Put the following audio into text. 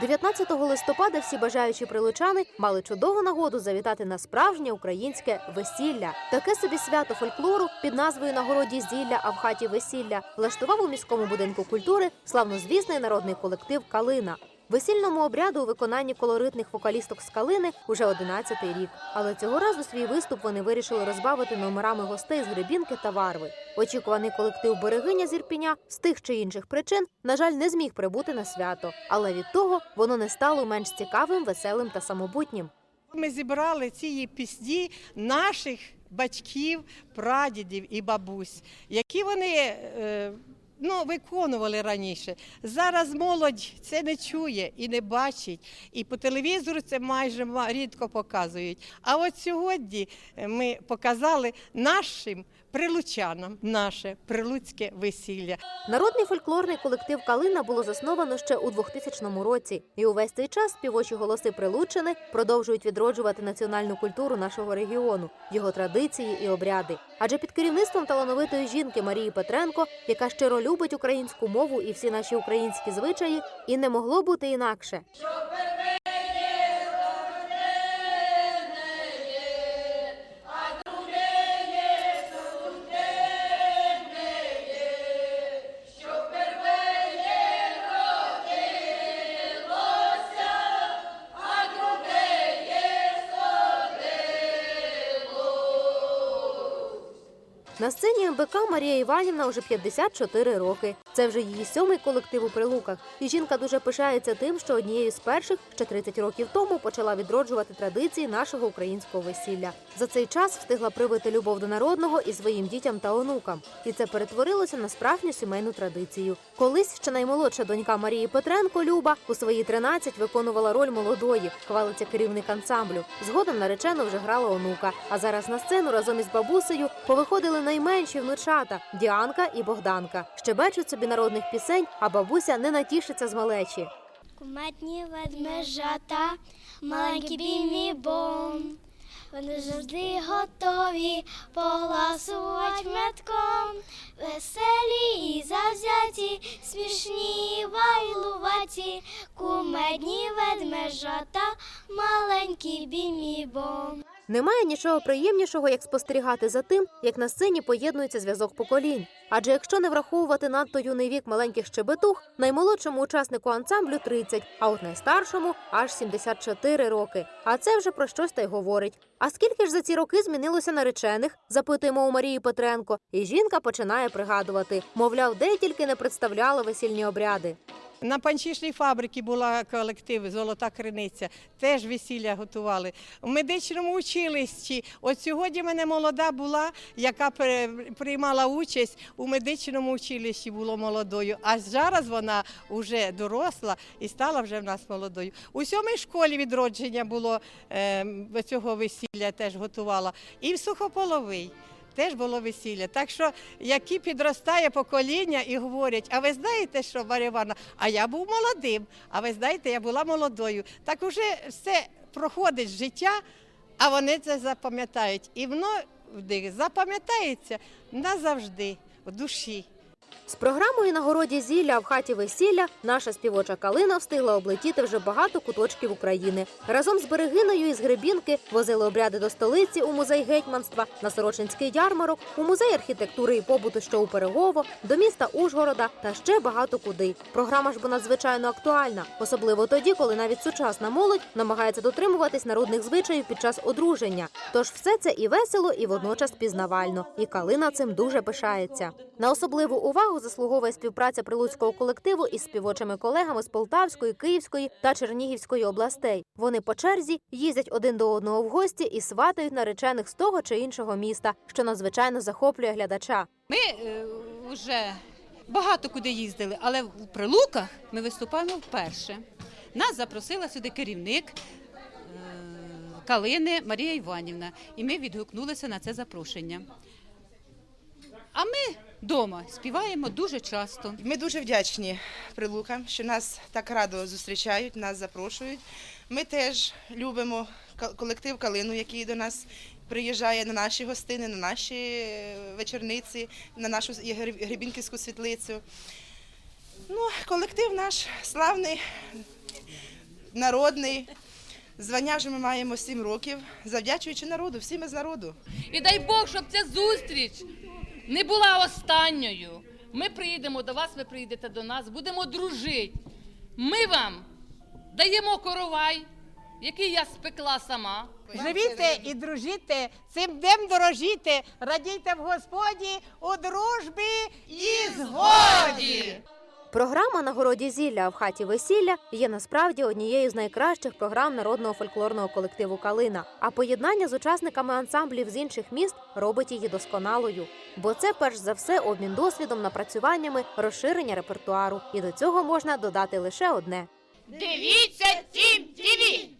19 листопада всі бажаючі прилучани мали чудову нагоду завітати на справжнє українське весілля. Таке собі свято фольклору під назвою Нагороді зілля, а в хаті весілля влаштував у міському будинку культури славнозвісний народний колектив Калина. Весільному обряду у виконанні колоритних вокалісток з Калини уже 11-й рік. Але цього разу свій виступ вони вирішили розбавити номерами гостей з Гребінки та Варви. Очікуваний колектив Берегиня з Ірпіня з тих чи інших причин, на жаль, не зміг прибути на свято. Але від того воно не стало менш цікавим, веселим та самобутнім. Ми зібрали ці пісні наших батьків, прадідів і бабусь, які вони е, ну, виконували раніше. Зараз молодь це не чує і не бачить. І по телевізору це майже ма- рідко показують. А от сьогодні е, ми показали нашим прилучанам наше прилуцьке весілля. Народний фольклорний колектив Калина було засновано ще у 2000 році, і увесь цей час співочі голоси Прилуччини продовжують відроджувати національну культуру нашого регіону, його традиції і обряди. Адже під керівництвом талановитої жінки Марії Петренко, яка щиро любить українську мову і всі наші українські звичаї, і не могло бути інакше. На сцені МБК Марія Іванівна уже 54 роки. Це вже її сьомий колектив у Прилуках. І жінка дуже пишається тим, що однією з перших ще 30 років тому почала відроджувати традиції нашого українського весілля. За цей час встигла привити любов до народного і своїм дітям та онукам. І це перетворилося на справжню сімейну традицію. Колись ще наймолодша донька Марії Петренко Люба у свої 13 виконувала роль молодої, хвалиться керівник ансамблю. Згодом наречено вже грала онука. А зараз на сцену разом із бабусею повиходили найменші внучата Діанка і Богданка. Щебечуть собі народних пісень, а бабуся не натішиться з малечі. Кумедні ведмежата, маленькі бімі бом. Вони завжди готові поласувати метком. Веселі і завзяті, смішні вайлуваті, кумедні ведмежата, маленькі бімі бом. Немає нічого приємнішого, як спостерігати за тим, як на сцені поєднується зв'язок поколінь. Адже якщо не враховувати надто юний вік маленьких щебетух, наймолодшому учаснику ансамблю 30, а от найстаршому аж 74 роки. А це вже про щось та й говорить. А скільки ж за ці роки змінилося наречених? запитуємо у Марії Петренко, і жінка починає пригадувати. Мовляв, де тільки не представляла весільні обряди. На панчішній фабриці була колектив Золота криниця, теж весілля готували. У медичному училищі. От сьогодні мене молода була, яка приймала участь у медичному училищі, було молодою. А зараз вона вже доросла і стала вже в нас молодою. У сьомій школі відродження було е, цього весілля, теж готувала. І в сухополовий. Теж було весілля. Так що, які підростає покоління і говорять, а ви знаєте, що Марія Івановна, а я був молодим, а ви знаєте, я була молодою. Так уже все проходить життя, а вони це запам'ятають. І воно в них запам'ятається назавжди, в душі. З програмою нагороді зілля в хаті весілля наша співоча калина встигла облетіти вже багато куточків України. Разом з берегиною із Гребінки возили обряди до столиці у музей гетьманства, на Сорочинський ярмарок, у музей архітектури і побуту, що у Перегово, до міста Ужгорода та ще багато куди. Програма ж бо надзвичайно актуальна, особливо тоді, коли навіть сучасна молодь намагається дотримуватись народних звичаїв під час одруження. Тож все це і весело, і водночас пізнавально. І калина цим дуже пишається. На особливу увагу заслуговує співпраця прилуцького колективу із співочими колегами з Полтавської, Київської та Чернігівської областей. Вони по черзі їздять один до одного в гості і сватають наречених з того чи іншого міста, що надзвичайно захоплює глядача. Ми е, вже багато куди їздили, але в Прилуках ми виступаємо вперше. Нас запросила сюди керівник е, Калини Марія Іванівна, і ми відгукнулися на це запрошення. А ми вдома співаємо дуже часто. Ми дуже вдячні прилукам, що нас так радо зустрічають, нас запрошують. Ми теж любимо колектив Калину, який до нас приїжджає на наші гостини, на наші е, вечорниці, на нашу Гребінківську світлицю. Ну, колектив наш славний. народний. Звання вже ми маємо 7 років, завдячуючи народу, всі ми з народу. І дай Бог, щоб ця зустріч не була останньою. Ми приїдемо до вас, ви приїдете до нас, будемо дружити. Ми вам даємо коровай, який я спекла сама. Живіте і дружите, цим днем дорожіте, радійте в Господі у дружбі і згоді. Програма на городі зілля в хаті весілля є насправді однією з найкращих програм народного фольклорного колективу Калина. А поєднання з учасниками ансамблів з інших міст робить її досконалою. Бо це перш за все обмін досвідом, напрацюваннями, розширення репертуару. І до цього можна додати лише одне. Дивіться тім ТВ!